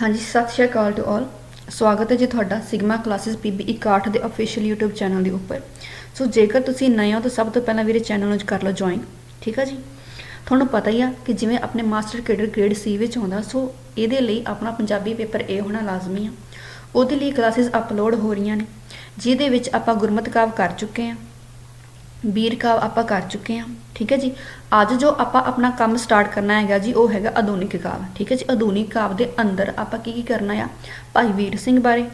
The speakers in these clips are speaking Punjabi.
ਹਾਂਜੀ, ਸਤਿ ਸ਼੍ਰੀ ਅਕਾਲ ਟੂ ਆਲ ਸਵਾਗਤ ਹੈ ਜੀ ਤੁਹਾਡਾ ਸਿਗਮਾ ਕਲਾਸਿਸ ਪੀਬੀ 61 ਦੇ ਅਫੀਸ਼ੀਅਲ YouTube ਚੈਨਲ ਦੇ ਉੱਪਰ। ਸੋ ਜੇਕਰ ਤੁਸੀਂ ਨਏ ਹੋ ਤਾਂ ਸਭ ਤੋਂ ਪਹਿਲਾਂ ਵੀਰੇ ਚੈਨਲ ਨੂੰ ਕਰ ਲਓ ਜੁਆਇਨ ਠੀਕ ਆ ਜੀ? ਤੁਹਾਨੂੰ ਪਤਾ ਹੀ ਆ ਕਿ ਜਿਵੇਂ ਆਪਣੇ ਮਾਸਟਰ ਕੇਡਰ ਗ੍ਰੇਡ ਸੀ ਵਿੱਚ ਆਉਂਦਾ, ਸੋ ਇਹਦੇ ਲਈ ਆਪਣਾ ਪੰਜਾਬੀ ਪੇਪਰ A ਹੋਣਾ ਲਾਜ਼ਮੀ ਆ। ਉਹਦੇ ਲਈ ਕਲਾਸਿਸ ਅਪਲੋਡ ਹੋ ਰਹੀਆਂ ਨੇ, ਜਿਹਦੇ ਵਿੱਚ ਆਪਾਂ ਗੁਰਮਤਿ ਕਾਵ ਕਰ ਚੁੱਕੇ ਹਾਂ ਵੀਰ ਕਾਵ ਆਪਾਂ ਕਰ ਚੁੱਕੇ ਹਾਂ, ਠੀਕ ਹੈ ਜੀ? ਅੱਜ ਜੋ ਆਪਾਂ ਆਪਣਾ ਕੰਮ ਸਟਾਰਟ ਕਰਨਾ ਹੈਗਾ ਜੀ, ਉਹ ਹੈਗਾ ਆਧੁਨਿਕ ਕਾਵ, ਠੀਕ ਹੈ ਜੀ? ਆਧੁਨਿਕ ਕਾਵ ਦੇ ਅੰਦਰ ਆਪਾਂ ਕੀ ਕੀ ਕਰਨਾ ਆ? ਭਾਈ ਵੀਰ ਸਿੰਘ ਬਾਰੇ,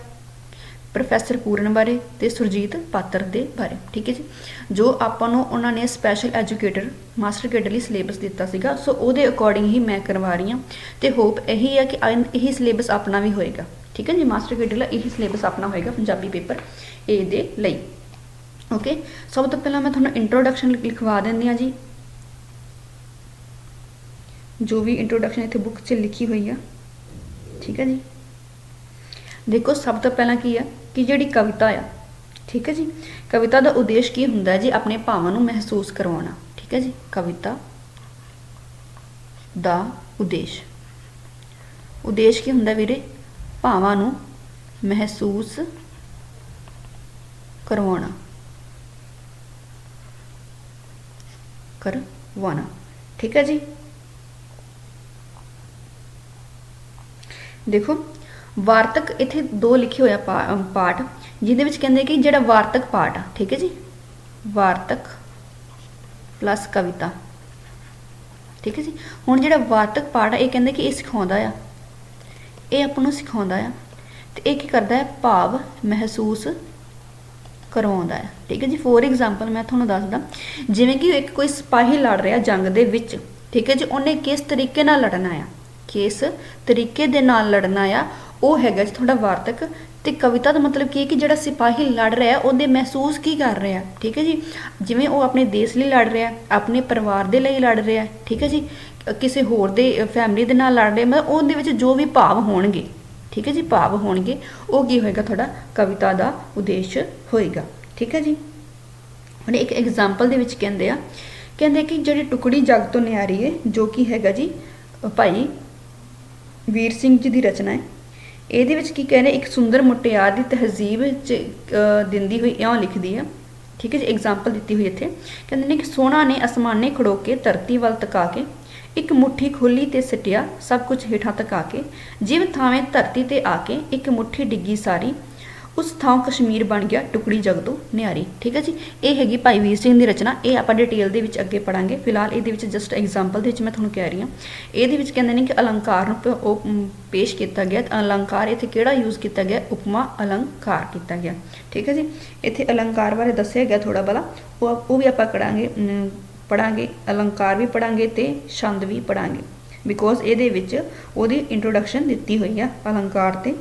ਪ੍ਰੋਫੈਸਰ ਪੂਰਨ ਬਾਰੇ ਤੇ ਸੁਰਜੀਤ ਪਾਤਰ ਦੇ ਬਾਰੇ, ਠੀਕ ਹੈ ਜੀ? ਜੋ ਆਪਾਂ ਨੂੰ ਉਹਨਾਂ ਨੇ ਸਪੈਸ਼ਲ ਐਜੂਕੇਟਰ ਮਾਸਟਰ ਕੇਡਰ ਲਈ ਸਿਲੇਬਸ ਦਿੱਤਾ ਸੀਗਾ, ਸੋ ਉਹਦੇ ਅਕੋਰਡਿੰਗ ਹੀ ਮੈਂ ਕਰਵਾ ਰਹੀ ਹਾਂ ਤੇ ਹੋਪ ਇਹੀ ਹੈ ਕਿ ਇਹੀ ਸਿਲੇਬਸ ਆਪਣਾ ਵੀ ਹੋਏਗਾ, ਠੀਕ ਹੈ ਜੀ? ਮਾਸਟਰ ਕੇਡਰ ਲਈ ਇਹੀ ਸਿਲੇਬਸ ਆਪਣਾ ਹੋਏਗਾ ਪੰਜਾਬੀ ਪੇਪਰ ਏ ਦੇ ਲਈ। ਓਕੇ ਸਭ ਤੋਂ ਪਹਿਲਾਂ ਮੈਂ ਤੁਹਾਨੂੰ ਇੰਟਰੋਡਕਸ਼ਨ ਲਿਖਵਾ ਦਿੰਦੀ ਹਾਂ ਜੀ। ਜੋ ਵੀ ਇੰਟਰੋਡਕਸ਼ਨ ਇੱਥੇ ਬੁੱਕ 'ਚ ਲਿਖੀ ਹੋਈ ਆ। ਠੀਕ ਹੈ ਜੀ? ਦੇਖੋ, ਸਭ ਤੋਂ ਪਹਿਲਾਂ ਕੀ ਆ? ਕਿ ਜਿਹੜੀ ਕਵਿਤਾ ਆ। ਠੀਕ ਹੈ ਜੀ? ਕਵਿਤਾ ਦਾ ਉਦੇਸ਼ ਕੀ ਹੁੰਦਾ ਜੀ? ਆਪਣੇ ਭਾਵਾਂ ਨੂੰ ਮਹਿਸੂਸ ਕਰਵਾਉਣਾ। ਠੀਕ ਹੈ ਜੀ? ਕਵਿਤਾ ਦਾ ਉਦੇਸ਼। ਉਦੇਸ਼ ਕੀ ਹੁੰਦਾ ਵੀਰੇ? ਭਾਵਾਂ ਨੂੰ ਮਹਿਸੂਸ ਕਰਵਾਉਣਾ। ਕਰਵਾਉਣਾ ਠੀਕ ਹੈ ਜੀ? ਦੇਖੋ, ਵਾਰਤਕ ਇੱਥੇ ਦੋ ਲਿਖੇ ਹੋਇਆ ਪਾਠ, ਜਿਹਦੇ ਵਿੱਚ ਕਹਿੰਦੇ ਕਿ ਜਿਹੜਾ ਵਾਰਤਕ ਪਾਠ ਆ, ਠੀਕ ਹੈ ਜੀ? ਵਾਰਤਕ ਪਲੱਸ ਕਵਿਤਾ। ਠੀਕ ਹੈ ਜੀ? ਹੁਣ ਜਿਹੜਾ ਵਾਰਤਕ ਪਾਠ ਆ, ਇਹ ਕਹਿੰਦੇ ਕਿ ਇਹ ਸਿਖਾਉਂਦਾ ਆ। ਇਹ ਆਪਾਂ ਨੂੰ ਸਿਖਾਉਂਦਾ ਆ। ਤੇ ਇਹ ਕੀ ਕਰਦਾ ਹੈ? ਭਾਵ, ਮਹਿਸੂਸ ਕਰਵਾਉਂਦਾ ਹੈ। ਠੀਕ ਹੈ ਜੀ? ਫੋਰ ਐਗਜ਼ਾਮਪਲ ਮੈਂ ਤੁਹਾਨੂੰ ਦੱਸਦਾ, ਜਿਵੇਂ ਕਿ ਇੱਕ ਕੋਈ ਸਿਪਾਹੀ ਲੜ ਰਿਹਾ ਜੰਗ ਦੇ ਵਿੱਚ, ਠੀਕ ਹੈ ਜੀ? ਉਹਨੇ ਕਿਸ ਤਰੀਕੇ ਨਾਲ ਲੜਨਾ ਆ? ਕਿਸ ਤਰੀਕੇ ਦੇ ਨਾਲ ਲੜਨਾ ਆ? ਉਹ ਹੈਗਾ ਜੀ ਤੁਹਾਡਾ ਵਾਰਤਕ ਤੇ ਕਵਿਤਾ ਦਾ ਮਤਲਬ ਕੀ ਹੈ ਕਿ ਜਿਹੜਾ ਸਿਪਾਹੀ ਲੜ ਰਿਹਾ, ਉਹਦੇ ਮਹਿਸੂਸ ਕੀ ਕਰ ਰਿਹਾ? ਠੀਕ ਹੈ ਜੀ? ਜਿਵੇਂ ਉਹ ਆਪਣੇ ਦੇਸ਼ ਲਈ ਲੜ ਰਿਹਾ, ਆਪਣੇ ਪਰਿਵਾਰ ਦੇ ਲਈ ਲੜ ਰਿਹਾ, ਠੀਕ ਹੈ ਜੀ? ਕਿਸੇ ਹੋਰ ਦੇ ਫੈਮਿਲੀ ਦੇ ਨਾਲ ਲੜ ਰਿਹਾ, ਮਤਲਬ ਉਹਦੇ ਵਿੱਚ ਜੋ ਵੀ ਭਾਵ ਹੋਣਗੇ ਠੀਕ ਹੈ ਜੀ? ਭਾਵ ਹੋਣਗੇ। ਉਹ ਕੀ ਹੋਏਗਾ? ਤੁਹਾਡਾ ਕਵਿਤਾ ਦਾ ਉਦੇਸ਼ ਹੋਏਗਾ। ਠੀਕ ਹੈ ਜੀ? ਹੁਣ ਇੱਕ ਐਗਜ਼ਾਮਪਲ ਦੇ ਵਿੱਚ ਕਹਿੰਦੇ ਆ, ਕਹਿੰਦੇ ਕਿ ਜਿਹੜੀ ਟੁਕੜੀ ਜਗ ਤੋਂ ਨਿਆਰੀ ਹੈ ਜੋ ਕਿ ਹੈਗਾ ਜੀ ਭਾਈ ਵੀਰ ਸਿੰਘ ਜੀ ਦੀ ਰਚਨਾ ਹੈ ਇਹਦੇ ਵਿੱਚ ਕੀ ਕਹਿੰਦੇ, ਇੱਕ ਸੁੰਦਰ ਮੁਟਿਆਰ ਦੀ ਤਹਿਜ਼ੀਬ ਚ ਦਿੰਦੀ ਹੋਈ, ਇਉਂ ਲਿਖਦੀ ਹੈ ਠੀਕ ਹੈ ਜੀ? ਐਗਜ਼ਾਮਪਲ ਦਿੱਤੀ ਹੋਈ ਇੱਥੇ। ਕਹਿੰਦੇ ਨੇ ਕਿ ਸੋਹਣਾ ਨੇ ਅਸਮਾਨੇ ਖੜੋ ਕੇ ਧਰਤੀ ਵੱਲ ਤਕਾ ਕੇ ਇੱਕ ਮੁੱਠੀ ਖੋਲੀ ਤੇ ਸਟਿਆ, ਸਭ ਕੁਝ ਹੇਠਾਂ ਤਕਾ ਕੇ। ਜਿਵ ਥਾਵੇਂ ਧਰਤੀ ਤੇ ਆ ਕੇ ਇੱਕ ਮੁੱਠੀ ਡਿੱਗੀ ਸਾਰੀ, ਉਸ ਥਾਂ ਕਸ਼ਮੀਰ ਬਣ ਗਿਆ ਟੁਕੜੀ ਜਗ ਤੋਂ ਨਿਆਰੀ। ਠੀਕ ਹੈ ਜੀ? ਇਹ ਹੈਗੀ ਭਾਈ ਵੀਰ ਸਿੰਘ ਦੀ ਰਚਨਾ। ਇਹ ਆਪਾਂ ਡਿਟੇਲ ਦੇ ਵਿੱਚ ਅੱਗੇ ਪੜਾਂਗੇ ਫਿਲਹਾਲ ਇਹਦੇ ਵਿੱਚ ਜਸਟ ਐਗਜ਼ਾਮਪਲ ਦੇ ਵਿੱਚ ਮੈਂ ਤੁਹਾਨੂੰ ਕਹਿ ਰਹੀ ਹਾਂ। ਇਹਦੇ ਵਿੱਚ ਕਹਿੰਦੇ ਨੇ ਕਿ ਅਲੰਕਾਰ ਨੂੰ ਪ- ਉਹ ਪੇਸ਼ ਕੀਤਾ ਗਿਆ। ਤਾਂ ਅਲੰਕਾਰ ਇੱਥੇ ਕਿਹੜਾ ਯੂਜ਼ ਕੀਤਾ ਗਿਆ? ਉਪਮਾ ਅਲੰਕਾਰ ਕੀਤਾ ਗਿਆ। ਠੀਕ ਹੈ ਜੀ? ਇੱਥੇ ਅਲੰਕਾਰ ਬਾਰੇ ਦੱਸਿਆ ਗਿਆ ਥੋੜਾ ਬਲਾ। ਉਹ ਉਹ ਵੀ ਆਪਾਂ ਕਰਾਂਗੇ ਪੜਾਂਗੇ, ਅਲੰਕਾਰ ਵੀ ਪੜਾਂਗੇ ਤੇ ਛੰਦ ਵੀ ਪੜਾਂਗੇ। ਬਿਕੋਜ਼ ਇਹਦੇ ਵਿੱਚ ਉਹਦੀ ਇੰਟਰੋਡਕਸ਼ਨ ਦਿੱਤੀ ਹੋਈ ਆ ਅਲੰਕਾਰ ਤੇ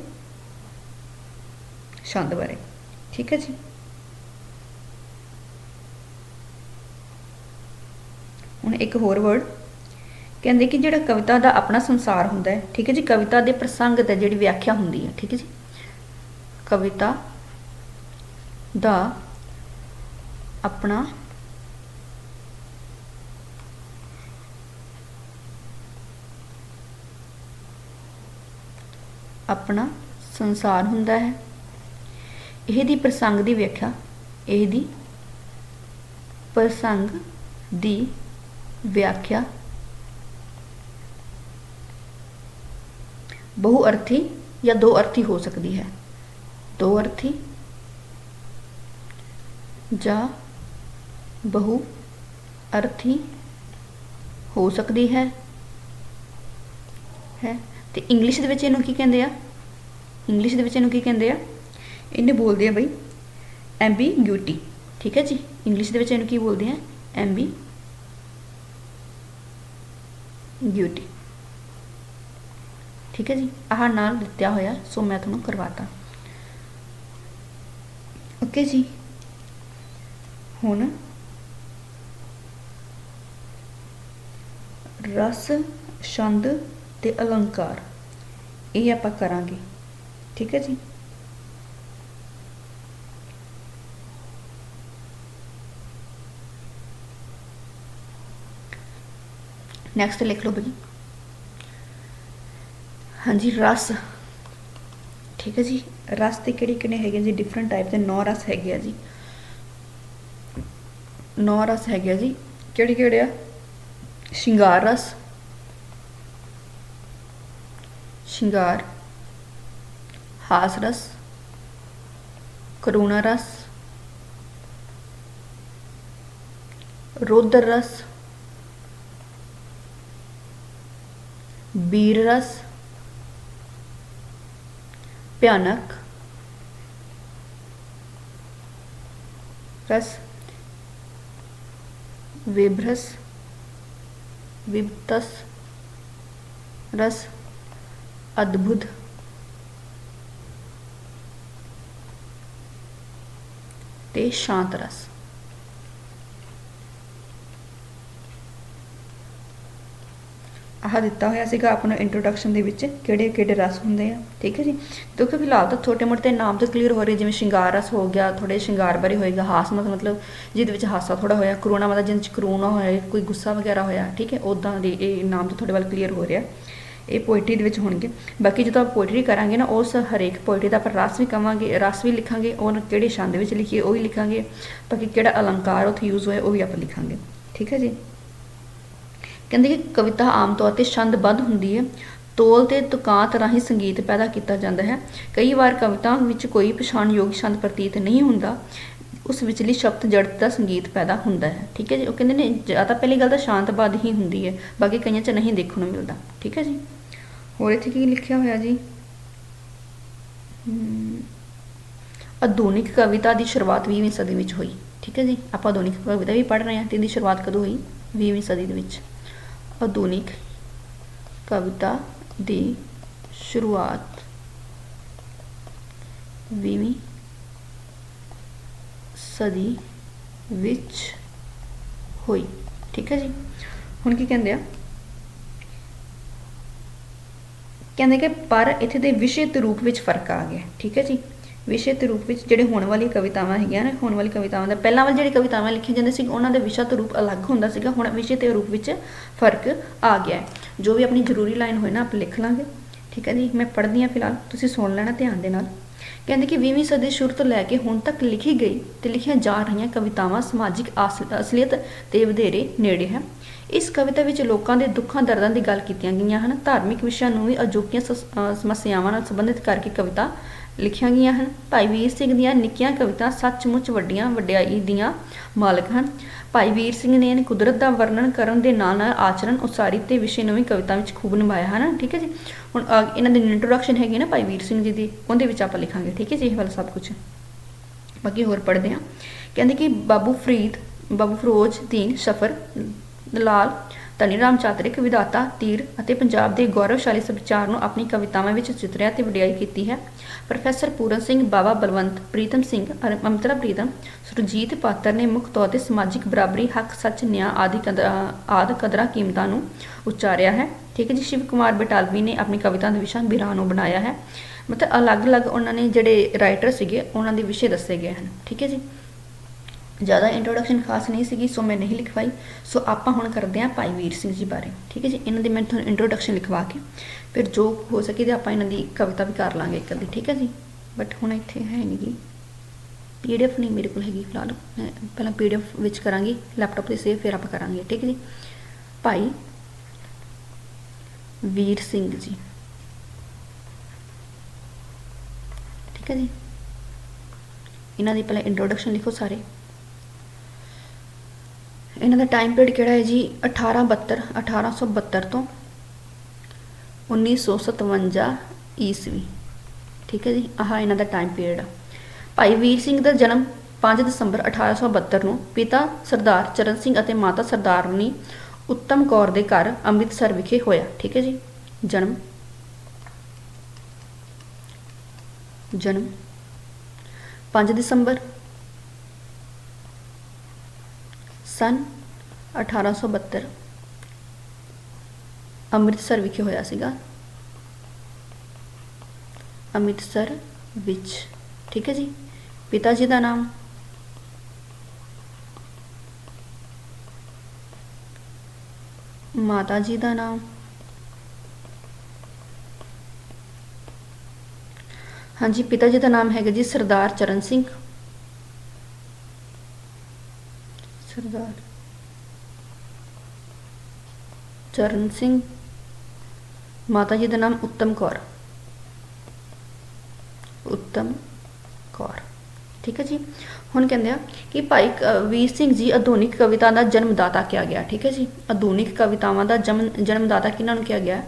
ਛੰਦ ਬਾਰੇ। ਠੀਕ ਹੈ ਜੀ? ਹੁਣ ਇੱਕ ਹੋਰ ਵਰਡ ਕਹਿੰਦੇ ਕਿ ਜਿਹੜਾ ਕਵਿਤਾ ਦਾ ਆਪਣਾ ਸੰਸਾਰ ਹੁੰਦਾ ਹੈ, ਠੀਕ ਹੈ ਜੀ? ਕਵਿਤਾ ਦੇ ਪ੍ਰਸੰਗ ਤੇ ਜਿਹੜੀ ਵਿਆਖਿਆ ਹੁੰਦੀ ਹੈ, ਠੀਕ ਹੈ ਜੀ? ਕਵਿਤਾ ਦਾ ਆਪਣਾ ਆਪਣਾ ਸੰਸਾਰ ਹੁੰਦਾ ਹੈ। ਇਹਦੀ ਪ੍ਰਸੰਗ ਦੀ ਵਿਆਖਿਆ ਇਹਦੀ ਪ੍ਰਸੰਗ ਦੀ ਵਿਆਖਿਆ। ਬਹੁ ਅਰਥੀ ਜਾਂ ਦੋ ਅਰਥੀ ਹੋ ਸਕਦੀ ਹੈ। ਦੋ ਅਰਥੀ ਜਾਂ ਬਹੁ ਅਰਥੀ ਹੋ ਸਕਦੀ ਹੈ। ਹੈ। ਤੇ ਇੰਗਲਿਸ਼ ਦੇ ਵਿੱਚ ਇਹਨੂੰ ਕੀ ਕਹਿੰਦੇ ਆ? ਇੰਗਲਿਸ਼ ਦੇ ਵਿੱਚ ਇਹਨੂੰ ਕੀ ਕਹਿੰਦੇ ਆ? ਇਹਨੇ ਬੋਲਦੇ ਆ ਬਈ ਐਂਬੀਗਿਊਟੀ ਠੀਕ ਹੈ ਜੀ? ਇੰਗਲਿਸ਼ ਦੇ ਵਿੱਚ ਇਹਨੂੰ ਕੀ ਬੋਲਦੇ ਆ? ਐਂਬੀ ਗਿਊਟੀ ਠੀਕ ਹੈ ਜੀ? ਆਹ ਨਾਲ ਦਿੱਤਾ ਹੋਇਆ, ਸੋ ਮੈਂ ਤੁਹਾਨੂੰ ਕਰਵਾਤਾ। ਓਕੇ ਜੀ। ਹੁਣ ਰਸ ਛੰਦ ਤੇ ਅਲੰਕਾਰ। ਇਹ ਆਪਾਂ ਕਰਾਂਗੇ। ਠੀਕ ਹੈ ਜੀ? ਨੈਕਸਟ ਲਿਖ ਲਓ ਬਈ। ਹਾਂਜੀ, ਰਸ। ਠੀਕ ਹੈ ਜੀ? ਰਸ 'ਤੇ ਕਿਹੜੇ ਕਿਹੜੇ ਹੈਗੇ ਜੀ? ਡਿਫਰੈਂਟ ਟਾਈਪ ਦੇ ਨੌ ਰਸ ਹੈਗੇ ਆ ਜੀ। ਨੌ ਰਸ ਹੈਗੇ ਆ ਜੀ। ਕਿਹੜੇ ਕਿਹੜੇ ਆ? ਸ਼ਿੰਗਾਰ ਰਸ श्रृंगार हासरस करुणा रस रुद्र रस बीर रस भयानक रस विभ्रस विभतस रस ਅਦਭੁਤ। ਤੇ ਸ਼ਾਂਤ ਰਸ। ਆਹ ਦਿੱਤਾ ਹੋਇਆ ਸੀਗਾ ਆਪਣਾ ਇੰਟਰੋਡਕਸ਼ਨ ਦੇ ਵਿੱਚ, ਕਿਹੜੇ ਕਿਹੜੇ ਰਸ ਹੁੰਦੇ ਆ। ਠੀਕ ਹੈ ਜੀ? ਦੇਖੋ, ਫਿਲਹਾਲ ਤਾਂ ਛੋਟੇ ਮੋਟੇ ਨਾਮ ਤਾਂ ਕਲੀਅਰ ਹੋ ਰਹੇ, ਜਿਵੇਂ ਸ਼ਿੰਗਾਰ ਰਸ ਹੋ ਗਿਆ ਥੋੜੇ ਸ਼ਿੰਗਾਰ ਬਾਰੇ ਹੋਏਗਾ ਹਾਸਮਤ ਮਤਲਬ ਜਿਹਦੇ ਵਿੱਚ ਹਾਸਾ ਥੋੜਾ ਹੋਇਆ, ਕਰੋਨਾ ਮਤਲਬ ਜਿੰਚ ਕਰੋਨਾ ਹੋਇਆ, ਕੋਈ ਗੁੱਸਾ ਵਗੈਰਾ ਹੋਇਆ, ਠੀਕ ਹੈ? ਉਦਾਂ ਦੇ ਇਹ ਨਾਮ ਤਾਂ ਤੁਹਾਡੇ ਵੱਲ ਕਲੀਅਰ ਹੋ ਰਿਹਾ। ਇਹ ਪੋਇਟਰੀ ਦੇ ਵਿੱਚ ਹੋਣਗੇ। ਬਾਕੀ ਜਦੋਂ ਆਪਾਂ ਪੋਇਟਰੀ ਕਰਾਂਗੇ ਨਾ, ਉਸ ਹਰੇਕ ਪੋਇਟਰੀ ਦਾ ਆਪਾਂ ਰਸ ਵੀ ਕਵਾਂਗੇ, ਰਸ ਵੀ ਲਿਖਾਂਗੇ ਔਰ ਕਿਹੜੇ ਛੰਦ ਵਿੱਚ ਲਿਖੀਏ, ਉਹ ਵੀ ਲਿਖਾਂਗੇ, ਬਾਕੀ ਕਿਹੜਾ ਅਲੰਕਾਰ ਉੱਥੇ ਯੂਜ਼ ਹੋਇਆ, ਉਹ ਵੀ ਆਪਾਂ ਲਿਖਾਂਗੇ। ਠੀਕ ਹੈ ਜੀ? ਕਹਿੰਦੇ ਕਿ ਕਵਿਤਾ ਆਮ ਤੌਰ ਤੇ ਛੰਦਬੱਧ ਹੁੰਦੀ ਹੈ, ਤੋਲ ਤੇ ਤੁਕਾਂਤ ਰਾਹੀਂ ਸੰਗੀਤ ਪੈਦਾ ਕੀਤਾ ਜਾਂਦਾ ਹੈ। ਕਈ ਵਾਰ ਕਵਿਤਾ ਵਿੱਚ ਕੋਈ ਪਛਾਣਯੋਗ ਛੰਦ ਪ੍ਰਤੀਤ ਨਹੀਂ ਹੁੰਦਾ ਉਸ ਵਿਚਲੀ ਸ਼ਬਦ ਜੜਤ ਦਾ ਸੰਗੀਤ ਪੈਦਾ ਹੁੰਦਾ ਹੈ। ਠੀਕ ਹੈ ਜੀ? ਉਹ ਕਹਿੰਦੇ ਨੇ ਤਾਂ ਪਹਿਲੀ ਗੱਲ ਤਾਂ ਸ਼ਾਂਤਵਾਦ ਹੀ ਹੁੰਦੀ ਹੈ, ਬਾਕੀ ਕਈਆਂ 'ਚ ਨਹੀਂ ਦੇਖਣ ਨੂੰ ਮਿਲਦਾ। ਠੀਕ ਹੈ ਜੀ? ਹੋਰ ਇੱਥੇ ਕੀ ਲਿਖਿਆ ਹੋਇਆ ਜੀ? ਆਧੁਨਿਕ ਕਵਿਤਾ ਦੀ ਸ਼ੁਰੂਆਤ 20ਵੀਂ ਸਦੀ ਵਿੱਚ ਹੋਈ। ਠੀਕ ਹੈ ਜੀ? ਆਪਾਂ ਆਧੁਨਿਕ ਕਵਿਤਾ ਵੀ ਪੜ੍ਹ ਰਹੇ ਹਾਂ, ਤੇ ਇਹਦੀ ਸ਼ੁਰੂਆਤ ਕਦੋਂ ਹੋਈ? 20ਵੀਂ ਸਦੀ ਦੇ ਵਿੱਚ। ਆਧੁਨਿਕ ਕਵਿਤਾ ਦੀ ਸ਼ੁਰੂਆਤ 20ਵੀਂ ਸਦੀ ਵਿੱਚ ਹੋਈ। ਠੀਕ ਹੈ ਜੀ? ਹੁਣ ਕੀ ਕਹਿੰਦੇ ਆ? ਕਹਿੰਦੇ ਕਿ ਪਰ ਇੱਥੇ ਦੇ ਵਿਸ਼ੇ ਤੇ ਰੂਪ ਵਿੱਚ ਫ਼ਰਕ ਆ ਗਿਆ। ਠੀਕ ਹੈ ਜੀ? ਵਿਸ਼ੇ ਤੇ ਰੂਪ ਵਿੱਚ ਜਿਹੜੇ ਹੋਣ ਵਾਲੀ ਕਵਿਤਾਵਾਂ ਹੈਗੀਆਂ ਨੇ, ਹੋਣ ਵਾਲੀ ਕਵਿਤਾਵਾਂ ਦਾ, ਪਹਿਲਾਂ ਵਾਲੀ ਜਿਹੜੀ ਕਵਿਤਾਵਾਂ ਲਿਖੀਆਂ ਜਾਂਦੀਆਂ ਸੀ, ਉਹਨਾਂ ਦਾ ਵਿਸ਼ਾ ਤੇ ਰੂਪ ਅਲੱਗ ਹੁੰਦਾ ਸੀਗਾ, ਹੁਣ ਵਿਸ਼ੇ ਤੇ ਰੂਪ ਵਿੱਚ ਫ਼ਰਕ ਆ ਗਿਆ ਹੈ। ਜੋ ਵੀ ਆਪਣੀ ਜ਼ਰੂਰੀ ਲਾਈਨ ਹੋਏ ਨਾ, ਆਪਾਂ ਲਿਖ ਲਾਂਗੇ। ਠੀਕ ਹੈ ਜੀ? ਮੈਂ ਪੜ੍ਹਦੀ ਹਾਂ ਫਿਲਹਾਲ, ਤੁਸੀਂ ਸੁਣ ਲੈਣਾ ਧਿਆਨ ਦੇ ਨਾਲ। ਕਹਿੰਦੇ ਕਿ 20ਵੀਂ ਸਦੀ ਸ਼ੁਰੂ ਤੋਂ ਲੈ ਕੇ ਹੁਣ ਤੱਕ ਲਿਖੀ ਗਈ ਤੇ ਲਿਖੀਆਂ ਜਾ ਰਹੀਆਂ ਕਵਿਤਾਵਾਂ ਸਮਾਜਿਕ ਅਸਲੀਅਤ ਤੇ ਵਧੇਰੇ ਨੇੜੇ ਹੈ। ਇਸ ਕਵਿਤਾ ਵਿੱਚ ਲੋਕਾਂ ਦੇ ਦੁੱਖਾਂ, ਦਰਦਾਂ ਦੀ ਗੱਲ ਕੀਤੀਆਂ ਗਈਆਂ ਹਨ। ਧਾਰਮਿਕ ਵਿਸ਼ਿਆਂ ਨੂੰ ਵੀ ਅਜੋਕੀਆਂ ਸਮੱਸਿਆਵਾਂ ਨਾਲ ਸੰਬੰਧਿਤ ਕਰਕੇ ਕਵਿਤਾ ਲਿਖੀਆਂ ਗਈਆਂ ਹਨ। ਭਾਈ ਵੀਰ ਸਿੰਘ ਦੀਆਂ ਨਿੱਕੀਆਂ ਕਵਿਤਾ ਸੱਚਮੁੱਚ ਵੱਡੀਆਂ, ਵਡਿਆਈ ਦੀਆਂ ਮਾਲਕ ਹਨ। ਭਾਈ ਵੀਰ ਸਿੰਘ ਨੇ ਕੁਦਰਤ ਦਾ ਵਰਣਨ ਕਰਨ ਦੇ ਨਾਲ ਨਾਲ ਆਚਰਣ, ਉਸਾਰੀ ਤੇ ਵਿਸ਼ੇ ਨੂੰ ਵੀ ਕਵਿਤਾ ਵਿੱਚ ਖੂਬ ਨਿਭਾਇਆ ਹੈ ਨਾ ਠੀਕ ਹੈ ਜੀ? ਹੁਣ ਇਹਨਾਂ ਦੀ ਇੰਟਰੋਡਕਸ਼ਨ ਹੈਗੀ ਨਾ ਭਾਈ ਵੀਰ ਸਿੰਘ ਜੀ ਦੀ, ਉਹਦੇ ਵਿੱਚ ਆਪਾਂ ਲਿਖਾਂਗੇ, ਠੀਕ ਹੈ ਜੀ, ਇਹ ਵਾਲਾ ਸਭ ਕੁਝ ਬਾਕੀ ਹੋਰ ਪੜ੍ਹਦੇ ਹਾਂ। ਕਹਿੰਦੇ ਕਿ ਬਾਬੂ ਫਰੀਦ, ਬਾਬੂ ਫਰੋਜ਼ ਦੀਨ ਸ਼ਫਰ ਲਾਲ ਧਨੀ ਚਾਤਰਿਕ ਵਿਦਾਤਾ ਤੀਰ ਅਤੇ ਪੰਜਾਬ ਦੇ ਗੌਰਵਸ਼ਾਲੀ ਸੱਭਿਆਚਾਰ ਨੂੰ ਆਪਣੀ ਕਵਿਤਾਵਾਂ ਵਿੱਚ ਚਿਤਰਿਆ ਤੇ ਵਡਿਆਈ ਕੀਤੀ ਹੈ। ਪ੍ਰੋਫੈਸਰ ਪੂਰਨ ਸਿੰਘ ਬਾਬਾ ਬਲਵੰਤ, ਪ੍ਰੀਤਮ ਸਿੰਘ ਅਮਿਤਰਾ ਪ੍ਰੀਤਮ, ਸੁਰਜੀਤ ਪਾਤਰ ਨੇ ਮੁੱਖ ਤੌਰ ਤੇ ਸਮਾਜਿਕ ਬਰਾਬਰੀ, ਹੱਕ, ਸੱਚ, ਨਿਆਂ ਆਦਿ ਕਦਰਾਂ ਆਦਿ ਕਦਰਾਂ ਕੀਮਤਾਂ ਨੂੰ ਉਚਾਰਿਆ ਹੈ। ਠੀਕ ਹੈ ਜੀ, ਸ਼ਿਵ ਕੁਮਾਰ ਬਟਾਲਵੀ ਨੇ ਆਪਣੀ ਕਵਿਤਾ ਦਾ ਵਿਸ਼ਾ ਬਿਰਾਂ ਨੂੰ ਬਣਾਇਆ ਹੈ। ਮਤਲਬ ਅਲੱਗ-ਅਲੱਗ ਉਹਨਾਂ ਨੇ ਜਿਹੜੇ ਰਾਈਟਰ ਸੀਗੇ, ਉਹਨਾਂ ਦੇ ਵਿਸ਼ੇ ਦੱਸੇ ਗਏ ਹਨ। ਠੀਕ ਹੈ ਜੀ। ਜ਼ਿਆਦਾ ਇੰਟਰੋਡਕਸ਼ਨ ਖਾਸ ਨਹੀਂ ਸੀਗੀ ਸੋ ਮੈਂ ਨਹੀਂ ਲਿਖਵਾਈ। ਸੋ ਆਪਾਂ ਹੁਣ ਕਰਦੇ ਹਾਂ ਭਾਈ ਵੀਰ ਸਿੰਘ ਜੀ ਬਾਰੇ। ਠੀਕ ਹੈ ਜੀ? ਇਹਨਾਂ ਦੀ ਮੈਂ ਤੁਹਾਨੂੰ ਇੰਟਰੋਡਕਸ਼ਨ ਲਿਖਵਾ ਕੇ ਫਿਰ ਜੋ ਹੋ ਸਕੇ ਤੇ ਆਪਾਂ ਇਹਨਾਂ ਦੀ ਕਵਿਤਾ ਵੀ ਕਰ ਲਾਂਗੇ ਇੱਕ ਅੱਧੀ। ਠੀਕ ਹੈ ਜੀ? ਬਟ ਹੁਣ ਇੱਥੇ ਹੈ ਨਹੀਂ ਗੀ। ਪੀਡੀਐਫ ਨਹੀਂ ਮੇਰੇ ਕੋਲ ਹੈਗੀ ਫਿਲਹਾਲ। ਮੈਂ ਪਹਿਲਾਂ ਪੀਡੀਐਫ ਵਿੱਚ ਕਰਾਂਗੀ ਲੈਪਟਾਪ ਤੇ ਸੇਵ ਫਿਰ ਆਪਾਂ ਕਰਾਂਗੇ। ਠੀਕ ਹੈ ਜੀ? ਭਾਈ ਵੀਰ ਸਿੰਘ ਜੀ। ਠੀਕ ਹੈ ਜੀ? ਇਹਨਾਂ ਦੀ ਪਹਿਲਾਂ ਇੰਟਰੋਡਕਸ਼ਨ ਲਿਖੋ ਸਾਰੇ। ਇਹਨਾਂ ਦਾ ਟਾਈਮ ਪੀਰੀਅਡ ਕਿਹੜਾ ਹੈ ਜੀ? 1872 1872 ਤੋਂ 1957 ਈਸਵੀ। ਠੀਕ ਹੈ ਜੀ, ਆਹ ਇਹਨਾਂ ਦਾ ਟਾਈਮ ਪੀਰੀਅਡ ਆ। ਭਾਈ ਵੀਰ ਸਿੰਘ ਦਾ ਜਨਮ 5 ਦਸੰਬਰ 1872 ਨੂੰ ਪਿਤਾ ਸਰਦਾਰ ਚਰਨ ਸਿੰਘ ਅਤੇ ਮਾਤਾ ਸਰਦਾਰਨੀ ਉੱਤਮ ਕੌਰ ਦੇ ਘਰ ਅੰਮ੍ਰਿਤਸਰ ਵਿਖੇ ਹੋਇਆ। ਠੀਕ ਹੈ ਜੀ, ਜਨਮ ਜਨਮ 5 ਦਸੰਬਰ ਸਨ 1872 ਅੰਮ੍ਰਿਤਸਰ ਵਿਖੇ ਹੋਇਆ ਸੀਗਾ। ਅੰਮ੍ਰਿਤਸਰ ਵਿੱਚ, ਠੀਕ ਹੈ ਜੀ? ਪਿਤਾ ਜੀ ਦਾ ਨਾਮ? ਮਾਤਾ ਜੀ ਦਾ ਨਾਮ? ਹਾਂਜੀ ਪਿਤਾ ਜੀ ਦਾ ਨਾਮ ਹੈਗਾ ਜੀ ਸਰਦਾਰ ਚਰਨ ਸਿੰਘ। ਸਰਦਾਰ। ਚਰਨ ਸਿੰਘ, ਮਾਤਾ ਜੀ ਦਾ ਨਾਮ ਉੱਤਮ ਕੌਰ। ਉੱਤਮ ਕੌਰ। ਠੀਕ ਹੈ ਜੀ? ਹੁਣ ਕਹਿੰਦੇ ਆ ਕਿ ਭਾਈ ਵੀਰ ਸਿੰਘ ਜੀ ਆਧੁਨਿਕ ਕਵਿਤਾ ਦਾ ਜਨਮਦਾਤਾ ਕਿਹਾ ਗਿਆ। ਠੀਕ ਹੈ ਜੀ? ਆਧੁਨਿਕ ਕਵਿਤਾਵਾਂ ਦਾ ਜਨਮ ਜਨਮਦਾਤਾ ਕਿਹਨਾਂ ਨੂੰ ਕਿਹਾ ਗਿਆ?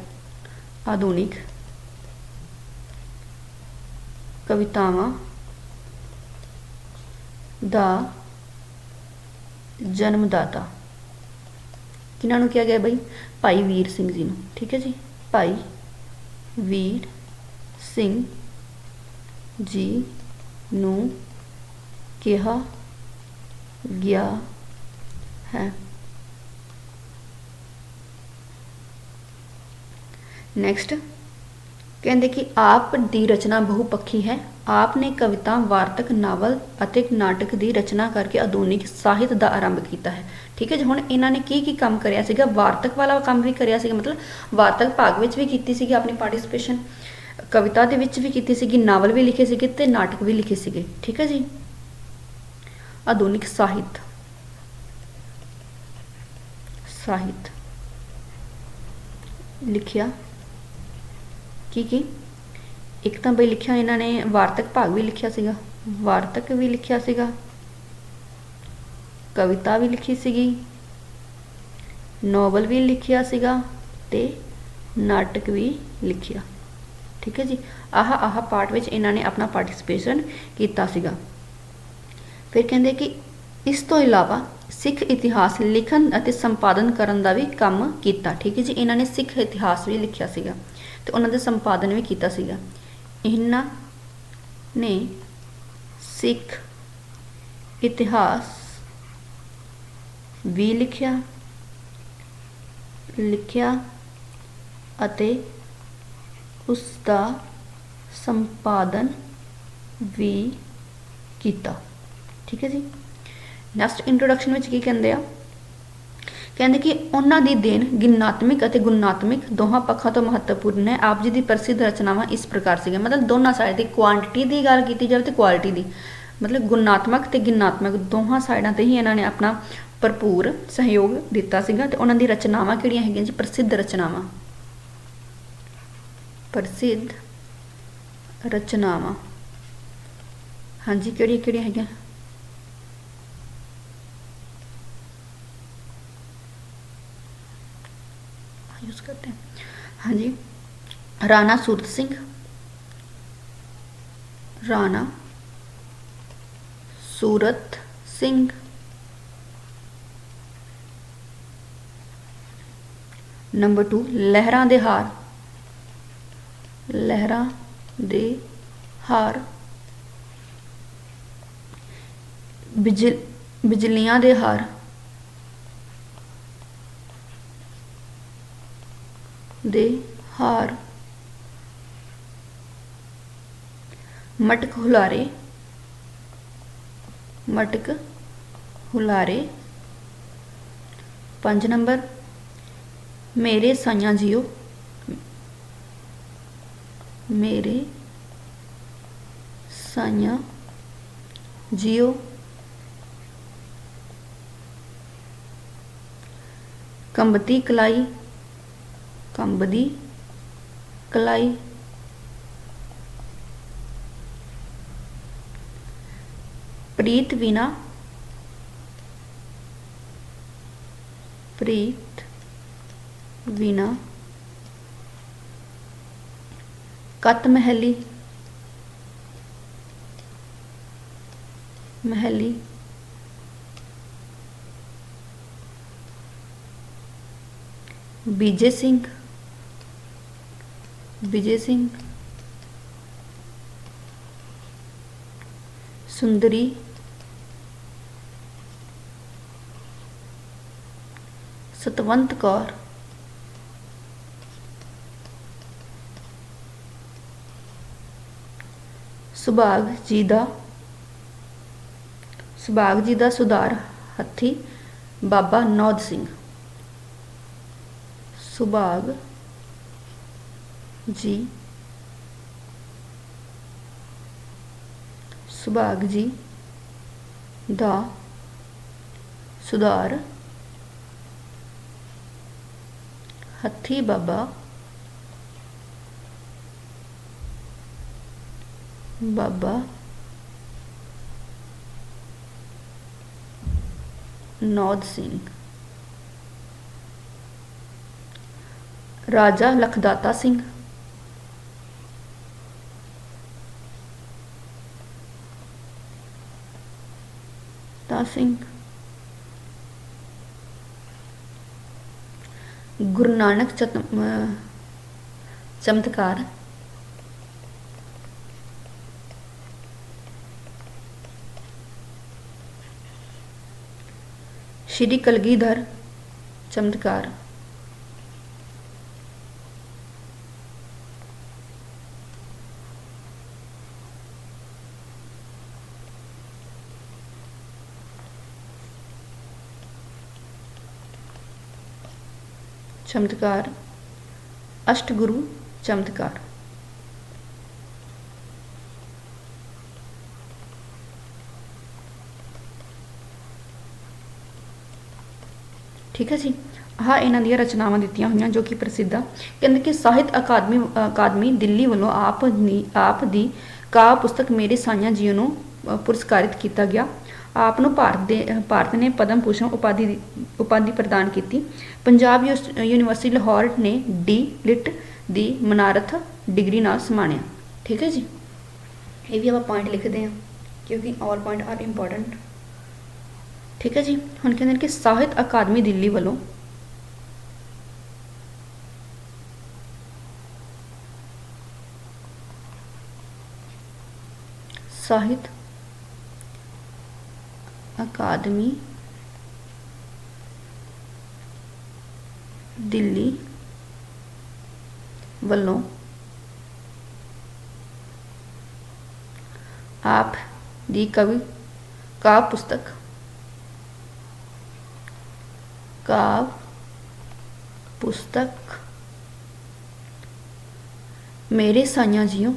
ਆਧੁਨਿਕ ਕਵਿਤਾਵਾਂ ਦਾ ਜਨਮਦਾਤਾ। ਕਿਹਨਾਂ ਨੂੰ ਕਿਹਾ ਗਿਆ ਬਈ? ਭਾਈ ਵੀਰ ਸਿੰਘ ਜੀ ਨੂੰ। ਠੀਕ ਹੈ ਜੀ? ਭਾਈ ਵੀਰ ਸਿੰਘ ਜੀ ਨੂੰ ਕਿਹਾ ਗਿਆ ਹੈ। ਨੈਕਸਟ ਕਹਿੰਦੇ ਕਿ ਆਪ ਦੀ ਰਚਨਾ ਬਹੁਪੱਖੀ ਹੈ। ਆਪ ਨੇ ਕਵਿਤਾ, ਵਾਰਤਕ, ਨਾਵਲ ਅਤੇ ਨਾਟਕ ਦੀ ਰਚਨਾ ਕਰਕੇ ਆਧੁਨਿਕ ਸਾਹਿਤ ਦਾ ਆਰੰਭ ਕੀਤਾ ਹੈ। ਠੀਕ ਹੈ ਜੀ, ਹੁਣ ਇਹਨਾਂ ਨੇ ਕੀ ਕੀ ਕੰਮ ਕਰਿਆ ਸੀਗਾ? ਵਾਰਤਕ ਵਾਲਾ ਕੰਮ ਵੀ ਕਰਿਆ ਸੀਗਾ, ਮਤਲਬ ਵਾਰਤਕ ਭਾਗ ਵਿੱਚ ਵੀ ਕੀਤੀ ਸੀਗੀ ਆਪਣੀ ਪਾਰਟਿਸਿਪੇਸ਼ਨ ਕਵਿਤਾ ਦੇ ਵਿੱਚ ਵੀ ਕੀਤੀ ਸੀਗੀ, ਨਾਵਲ ਵੀ ਲਿਖੇ ਸੀਗੇ ਤੇ ਨਾਟਕ ਵੀ ਲਿਖੇ ਸੀਗੇ। ਠੀਕ ਹੈ ਜੀ? ਆਧੁਨਿਕ ਸਾਹਿਤ। ਸਾਹਿਤ। ਲਿਖਿਆ। ਕੀ ਕੀ ਇੱਕ ਤਾਂ ਬਈ ਲਿਖਿਆ ਇਹਨਾਂ ਨੇ, ਵਾਰਤਕ ਭਾਗ ਵੀ ਲਿਖਿਆ ਸੀਗਾ। ਵਾਰਤਕ ਵੀ ਲਿਖਿਆ ਸੀਗਾ। ਕਵਿਤਾ ਵੀ ਲਿਖੀ ਸੀਗੀ। ਨੋਵਲ ਵੀ ਲਿਖਿਆ ਸੀਗਾ ਤੇ ਨਾਟਕ ਵੀ ਲਿਖਿਆ। ਠੀਕ ਹੈ ਜੀ? ਆਹ ਆਹ ਪਾਰਟ ਵਿੱਚ ਇਹਨਾਂ ਨੇ ਆਪਣਾ ਪਾਰਟਿਸਿਪੇਸ਼ਨ ਕੀਤਾ ਸੀਗਾ। ਫਿਰ ਕਹਿੰਦੇ ਕਿ ਇਸ ਤੋਂ ਇਲਾਵਾ ਸਿੱਖ ਇਤਿਹਾਸ ਲਿਖਣ ਅਤੇ ਸੰਪਾਦਨ ਕਰਨ ਦਾ ਵੀ ਕੰਮ ਕੀਤਾ। ਠੀਕ ਹੈ ਜੀ? ਇਹਨਾਂ ਨੇ ਸਿੱਖ ਇਤਿਹਾਸ ਵੀ ਲਿਖਿਆ ਸੀਗਾ ਤੇ ਉਹਨਾਂ ਦਾ ਸੰਪਾਦਨ ਵੀ ਕੀਤਾ ਸੀਗਾ। ਇਹਨਾਂ ਨੇ ਸਿੱਖ ਇਤਿਹਾਸ ਵੀ ਲਿਖਿਆ ਲਿਖਿਆ ਅਤੇ ਉਸ ਦਾ ਸੰਪਾਦਨ ਵੀ ਕੀਤਾ। ਠੀਕ ਹੈ ਜੀ? ਨੈਕਸਟ ਇੰਟਰੋਡਕਸ਼ਨ ਵਿੱਚ ਕੀ ਕਹਿੰਦੇ ਆ? ਕਹਿੰਦੇ ਕਿ ਉਹਨਾਂ ਦੀ ਦੇਣ ਗਿਣਾਤਮਿਕ ਅਤੇ ਗੁਣਾਤਮਿਕ ਦੋਹਾਂ ਪੱਖਾਂ ਤੋਂ ਮਹੱਤਵਪੂਰਨ ਹੈ। ਆਪ ਜੀ ਦੀ ਪ੍ਰਸਿੱਧ ਰਚਨਾਵਾਂ ਇਸ ਪ੍ਰਕਾਰ ਸੀਗੀਆਂ। ਮਤਲਬ ਦੋਨਾਂ ਸਾਈਡ ਦੀ ਕੁਆਂਟੀਟੀ ਦੀ ਗੱਲ ਕੀਤੀ ਜਾਵੇ ਤੇ ਕੁਆਲਿਟੀ ਦੀ। ਮਤਲਬ ਗੁਣਾਤਮਕ ਤੇ ਗਿਣਾਤਮਕ ਦੋਹਾਂ ਸਾਈਡਾਂ ਤੇ ਹੀ ਇਹਨਾਂ ਨੇ ਆਪਣਾ ਭਰਪੂਰ ਸਹਿਯੋਗ ਦਿੱਤਾ ਸੀਗਾ ਤੇ ਉਹਨਾਂ ਦੀ ਰਚਨਾਵਾਂ ਕਿਹੜੀਆਂ ਹੈਗੀਆਂ ਜੀ? ਪ੍ਰਸਿੱਧ ਰਚਨਾਵਾਂ। ਪ੍ਰਸਿੱਧ ਰਚਨਾਵਾਂ। ਹਾਂਜੀ ਕਿਹੜੀਆਂ ਕਿਹੜੀਆਂ ਹੈਗੀਆਂ? करते हैं हाँ जी राणा सूरत सिंह राणा सूरत ਸਿੰਘ ਨੰਬਰ 2 ਲਹਿਰਾਂ ਦੇ ਹਾਰ ਲਹਿਰਾਂ ਦੇ ਹਾਰ ਬਿਜਲ ਬਿਜਲੀਆਂ ਦੇ ਹਾਰ ਦੇ ਹਾਰ। ਮਟਕ ਹੁਲਾਰੇ। ਮਟਕ ਹੁਲਾਰੇ। 5 ਨੰਬਰ। ਮੇਰੇ ਸਾਈਆਂ ਜੀਓ। ਮੇਰੇ ਸਾਈਆਂ ਜੀਓ। ਕੰਬਤੀ ਕਲਾਈ। काम बदी कलाई। प्रीत विना प्रीत विना कत महली महली। बीजे सिंह। ਵਿਜੇ ਸਿੰਘ। ਸੁੰਦਰੀ। ਸਤਵੰਤ ਕੌਰ। ਸੁਭਾਗ ਜੀ ਦਾ। ਸੁਭਾਗ ਜੀ ਦਾ ਸੁਧਾਰ ਹੱਥੀ ਬਾਬਾ ਨੌਦ ਸਿੰਘ। ਸੁਭਾਗ ਜੀ ਸੁਭਾਗ ਜੀ ਦਾ ਸੁਧਾਰ ਹੱਥੀ ਬਾਬਾ ਬਾਬਾ ਨੌਦ ਸਿੰਘ ਰਾਜਾ ਲਖਦਾਤਾ ਸਿੰਘ ਤਾ ਸਿੰਘ ਗੁਰੂ ਨਾਨਕ ਚਤ- ਅਹ ਚਮਤਕਾਰ ਚਮਤਕਾਰ। ਅਸ਼ਟਗੁਰੂ ਚਮਤਕਾਰ। ਠੀਕ ਹੈ ਜੀ? ਆਹ ਇਹਨਾਂ ਦੀਆਂ ਰਚਨਾਵਾਂ ਦਿੱਤੀਆਂ ਹੋਈਆਂ ਜੋ ਕਿ ਪ੍ਰਸਿੱਧ ਆ। ਕਹਿੰਦੇ ਕਿ ਸਾਹਿਤ ਅਕਾਦਮੀ ਅਕਾਦਮੀ ਦਿੱਲੀ ਵੱਲੋਂ ਆਪ ਦੀ ਆਪ ਦੀ ਕਾ ਪੁਸਤਕ ਮੇਰੇ ਸਾਈਆਂ ਜੀ ਨੂੰ ਪੁਰਸਕਾਰਿਤ ਕੀਤਾ ਗਿਆ। ਆਪ ਨੂੰ ਭਾਰਤ ਦੇ, ਭਾਰਤ ਨੇ ਪਦਮ ਭੂਸ਼ਣ ਉਪਾਧੀ ਉਪਾਧੀ ਪ੍ਰਦਾਨ ਕੀਤੀ। ਪੰਜਾਬ ਯੂਨੀਵਰਸਿਟੀ ਲਾਹੌਰ ਨੇ ਡੀ ਲਿਟ ਦੀ ਮਨਾਰਥ ਡਿਗਰੀ ਨਾਲ ਸਮਾਣਿਆ। ਠੀਕ ਹੈ ਜੀ? ਇਹ ਵੀ ਆਪਾਂ ਪੁਆਇੰਟ ਲਿਖਦੇ ਹਾਂ, ਕਿਉਂਕਿ ਆਲ ਪੁਆਇੰਟ ਆਰ ਇੰਪੋਰਟੈਂਟ ਠੀਕ ਹੈ ਜੀ? ਹੁਣ ਕਹਿੰਦੇ ਨੇ ਕਿ ਸਾਹਿਤ ਅਕਾਦਮੀ ਦਿੱਲੀ ਵੱਲੋਂ ਸਾਹਿਤ ਅਕਾਦਮੀ ਦਿੱਲੀ ਵੱਲੋਂ ਆਪ ਦੀ ਕਵੀ ਕਾਵ ਪੁਸਤਕ ਕਾਵ ਪੁਸਤਕ ਮੇਰੇ ਸਾਈਆਂ ਜੀਓ।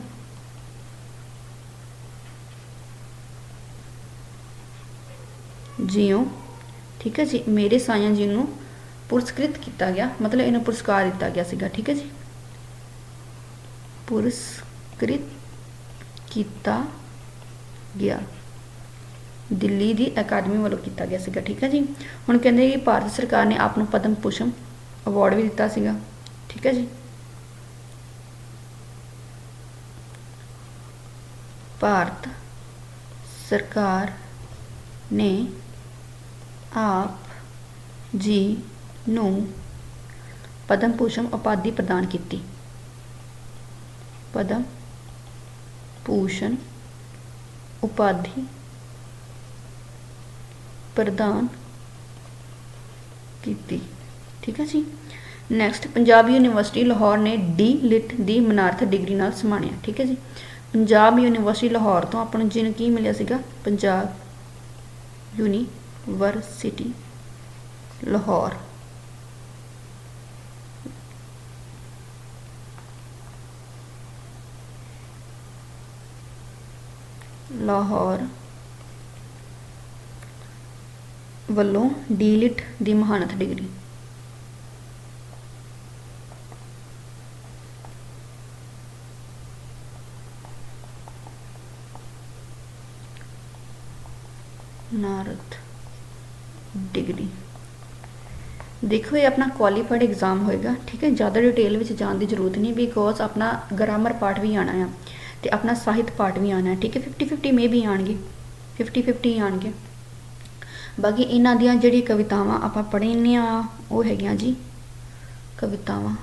ਜੀਓ ਠੀਕ ਹੈ ਜੀ, ਮੇਰੇ ਸਾਇਆ ਜੀ ਨੂੰ ਪੁਰਸਕ੍ਰਿਤ ਕੀਤਾ ਗਿਆ, ਮਤਲਬ ਇਹਨੂੰ ਪੁਰਸਕਾਰ ਦਿੱਤਾ ਗਿਆ ਸੀਗਾ, ਠੀਕ ਹੈ ਜੀ। ਪੁਰਸਕ੍ਰਿਤ ਕੀਤਾ ਗਿਆ। ਦਿੱਲੀ ਦੀ ਅਕਾਦਮੀ ਵੱਲੋਂ ਕੀਤਾ ਗਿਆ ਸੀਗਾ, ਠੀਕ ਹੈ ਜੀ। ਹੁਣ ਕਹਿੰਦੇ ਕਿ ਭਾਰਤ ਸਰਕਾਰ ਨੇ ਆਪ ਨੂੰ ਪਦਮ ਭੂਸ਼ਣ ਅਵਾਰਡ ਵੀ ਦਿੱਤਾ ਸੀਗਾ, ਠੀਕ ਹੈ ਜੀ। ਭਾਰਤ ਸਰਕਾਰ ਨੇ ਆਪ ਜੀ ਨੂੰ ਪਦਮ ਭੂਸ਼ਣ ਉਪਾਧੀ ਪ੍ਰਦਾਨ ਕੀਤੀ। ਪਦਮ ਭੂਸ਼ਣ ਉਪਾਧੀ ਪ੍ਰਦਾਨ ਕੀਤੀ। ਠੀਕ ਹੈ ਜੀ? ਨੈਕਸਟ ਪੰਜਾਬ ਯੂਨੀਵਰਸਿਟੀ ਲਾਹੌਰ ਨੇ ਡੀ ਲਿਟ ਦੀ ਮਨਾਰਥ ਡਿਗਰੀ ਨਾਲ ਸਮਾਣਿਆ। ਠੀਕ ਹੈ ਜੀ? ਪੰਜਾਬ ਯੂਨੀਵਰਸਿਟੀ ਲਾਹੌਰ ਤੋਂ ਆਪਾਂ ਨੂੰ ਜਿਹਨੂੰ ਕੀ ਮਿਲਿਆ ਸੀਗਾ? Punjab university Lahore. ਲਾਹੌਰ ਵੱਲੋਂ ਡੀਲਿਟ ਦੀ ਮਹਾਨਤ ਡਿਗਰੀ। ਨਾਰਦ ਡਿਗਰੀ। ਦੇਖੋ, ਇਹ ਆਪਣਾ ਕੁਆਲੀਫਾਈਡ ਐਗਜ਼ਾਮ ਹੋਏਗਾ, ਠੀਕ ਹੈ? ਜ਼ਿਆਦਾ ਡਿਟੇਲ ਵਿੱਚ ਜਾਣ ਦੀ ਜ਼ਰੂਰਤ ਨਹੀਂ ਬਿਕੋਜ਼ ਆਪਣਾ ਗ੍ਰਾਮਰ ਪਾਰਟ ਵੀ ਆਣਾ ਆ ਤੇ ਆਪਣਾ ਸਾਹਿਤ ਪਾਰਟ ਵੀ ਆਣਾ ਠੀਕ ਹੈ? 50 50 ਮੇ ਵੀ ਆਣਗੇ 50 50 ਆਣਗੇ ਬਾਕੀ ਇਹਨਾਂ ਦੀਆਂ ਜਿਹੜੀ ਕਵਿਤਾਵਾਂ ਆਪਾਂ ਪੜ੍ਹਨੀਆਂ ਉਹ ਹੈਗੀਆਂ ਜੀ ਕਵਿਤਾਵਾਂ।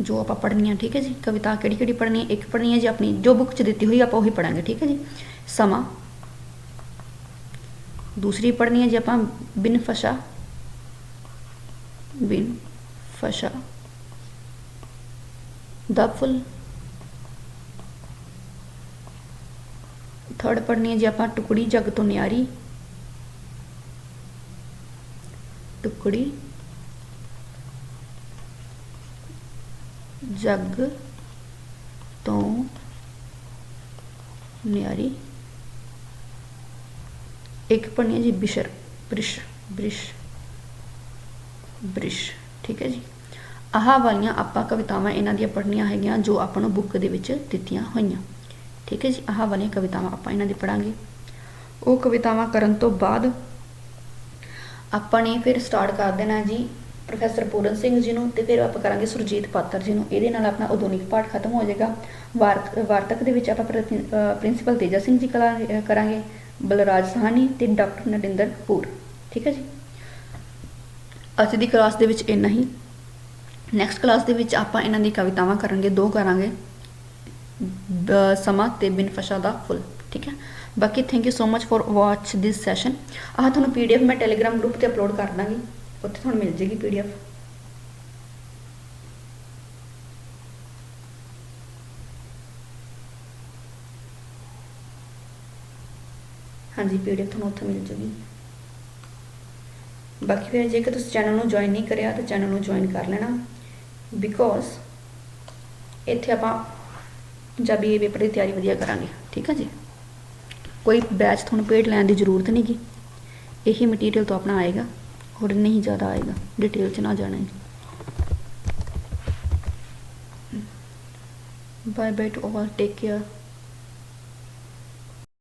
ਜੋ ਆਪਾਂ ਪੜ੍ਹਨੀਆਂ, ਠੀਕ ਹੈ ਜੀ? ਕਵਿਤਾ ਕਿਹੜੀ ਕਿਹੜੀ ਪੜ੍ਹਨੀ ਹੈ? ਇੱਕ ਪੜ੍ਹਨੀ ਹੈ ਜੀ ਆਪਣੀ, ਜੋ ਬੁੱਕ 'ਚ ਦਿੱਤੀ ਹੋਈ, ਆਪਾਂ ਉਹੀ ਪੜਾਂਗੇ ਠੀਕ ਹੈ ਜੀ? ਸਮਾਂ। ਦੂਸਰੀ ਪੜ੍ਹਨੀ ਹੈ ਜੇ ਆਪਾਂ ਬਿਨ ਫਸ਼ਾ ਬਿਨ ਫਸ਼ਾ। ਦਾ ਫੁੱਲ। ਥਰਡ ਪੜ੍ਹਨੀ ਹੈ ਜੇ ਆਪਾਂ ਟੁਕੜੀ, ਜਗ ਤੋਂ ਨਿਆਰੀ। ਟੁਕੜੀ, ਜਗ ਤੋਂ ਨਿਆਰੀ। ਇੱਕ ਪੜ੍ਹਨੀ ਹੈ ਜੀ ਬਿਸ਼ਰ ਬ੍ਰਿਸ਼ ਬ੍ਰਿਸ਼ ਬ੍ਰਿਸ਼ ਠੀਕ ਹੈ ਜੀ ਆਹ ਵਾਲੀਆਂ ਆਪਾਂ ਕਵਿਤਾਵਾਂ ਇਹਨਾਂ ਦੀਆਂ ਪੜ੍ਹਨੀਆਂ ਹੈਗੀਆਂ ਜੋ ਆਪਾਂ ਨੂੰ ਬੁੱਕ ਦੇ ਵਿੱਚ ਦਿੱਤੀਆਂ ਹੋਈਆਂ ਠੀਕ ਹੈ ਜੀ ਆਹ ਵਾਲੀਆਂ ਕਵਿਤਾਵਾਂ ਆਪਾਂ ਇਹਨਾਂ ਦੀ ਪੜਾਂਗੇ ਉਹ ਕਵਿਤਾਵਾਂ ਕਰਨ ਤੋਂ ਬਾਅਦ ਆਪਾਂ ਨੇ ਫਿਰ ਸਟਾਰਟ ਕਰ ਦੇਣਾ ਜੀ ਪ੍ਰੋਫੈਸਰ ਪੂਰਨ ਸਿੰਘ ਜੀ ਨੂੰ ਤੇ ਫਿਰ ਆਪਾਂ ਕਰਾਂਗੇ ਸੁਰਜੀਤ ਪਾਤਰ ਜੀ ਨੂੰ ਇਹਦੇ ਨਾਲ ਆਪਣਾ ਆਧੁਨਿਕ ਪਾਠ ਖਤਮ ਹੋ ਜਾਏਗਾ ਵਾਰਤ ਵਾਰਤਕ ਦੇ ਵਿੱਚ ਆਪਾਂ ਪ੍ਰਿੰਸੀਪਲ ਤੇਜਾ ਸਿੰਘ ਜੀ ਕਲਾ ਕਰਾਂਗੇ ਬਲਰਾਜ ਸਾਹਨੀ ਤੇ ਡਾਕਟਰ ਨਰਿੰਦਰ ਕਪੂਰ ਠੀਕ ਹੈ ਜੀ? ਅੱਜ ਦੀ ਕਲਾਸ ਦੇ ਵਿੱਚ ਇੰਨਾ ਹੀ। ਨੈਕਸਟ ਕਲਾਸ ਦੇ ਵਿੱਚ ਆਪਾਂ ਇਹਨਾਂ ਦੀ ਕਵਿਤਾਵਾਂ ਕਰਾਂਗੇ, ਦੋ ਕਰਾਂਗੇ। ਬ- ਸਮਾਂ ਤੇ ਬਿਨ ਫਸ਼ਾ ਦਾ ਫੁੱਲ। ਠੀਕ ਹੈ? ਬਾਕੀ thank you so much for watch this session ਆਹ ਤੁਹਾਨੂੰ ਪੀਡੀਐਫ ਮੈਂ ਟੈਲੀਗ੍ਰਾਮ ਗਰੁੱਪ ਤੇ ਅਪਲੋਡ ਕਰ ਦਾਂਗੀ। ਉੱਥੇ ਤੁਹਾਨੂੰ ਮਿਲ ਜੇਗੀ ਪੀਡੀਐਫ ਹਾਂਜੀ ਪੀਡੀਐਫ ਤੁਹਾਨੂੰ ਉੱਥੇ ਮਿਲ ਜੂਗੀ। ਬਾਕੀ ਫਿਰ ਜੇਕਰ ਤੁਸੀਂ ਚੈਨਲ ਨੂੰ ਜੁਆਇਨ ਨਹੀਂ ਕਰਿਆ, ਤਾਂ ਚੈਨਲ ਨੂੰ ਜੁਆਇਨ ਕਰ ਲੈਣਾ। ਬਿਕੋਜ਼ ਇੱਥੇ ਆਪਾਂ ਪੰਜਾਬੀ ਦੇ ਪੇਪਰ ਦੀ ਤਿਆਰੀ ਵਧੀਆ ਕਰਾਂਗੇ। ਠੀਕ ਹੈ ਜੀ? ਕੋਈ ਬੈਚ ਤੁਹਾਨੂੰ ਪੇਡ ਲੈਣ ਦੀ ਜ਼ਰੂਰਤ ਨਹੀਂ ਗੀ ਇਹੀ ਮਟੀਰੀਅਲ ਤੋਂ ਆਪਣਾ ਆਏਗਾ, ਹੋਰ ਨਹੀਂ ਜ਼ਿਆਦਾ ਆਏਗਾ। ਡਿਟੇਲ 'ਚ ਨਾ ਜਾਣਾ ਹੈ bye bye to all take care